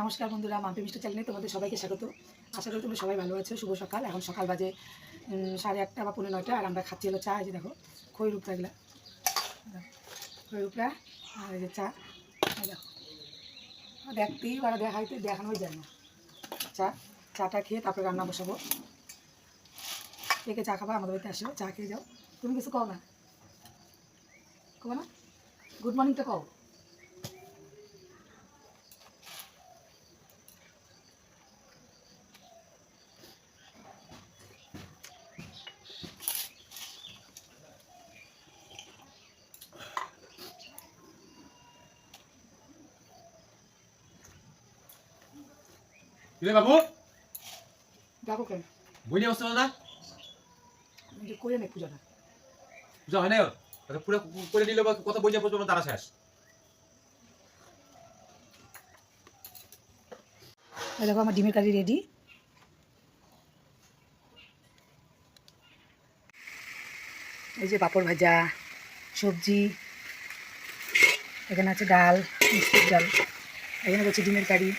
নমস্কার বন্ধুরা মাম্পি মিষ্টি চ্যানেলে তোমাদের সবাইকে স্বাগত। আশা করি তোমরা সবাই ভালো আছো, শুভ সকাল। এখন সকাল বাজে সাড়ে আটটা বা পনেরো নয়টা, আর আমরা খাচ্ছি হলো চা, এই যে দেখো, খই রূপটা এগুলা। খই রূপটা আর এই যে চা দেখো। দেখতেই বা দেখাইতে দেখানোই যায় না। চা, চাটা খেয়ে তারপরে রান্না বসাবো। কে চা খাবা, আমাদের বাড়িতে আসো, চা খেয়ে যাও। তুমি কিছু কও না? কো না? গুড মর্নিংটা কও। কিরে বাবু? দেখো কেন? বই নিয়ে পারো না? যে করে নে পূজাটা। বুঝা হয় না আচ্ছা পুরো করে বা কত বই নিয়ে বসবো আমার তারা শেষ। এই দেখো আমার ডিমের কারি রেডি এই যে পাঁপড় ভাজা সবজি এখানে আছে ডাল মিষ্টির ডাল। এখানে রয়েছে ডিমের কারি।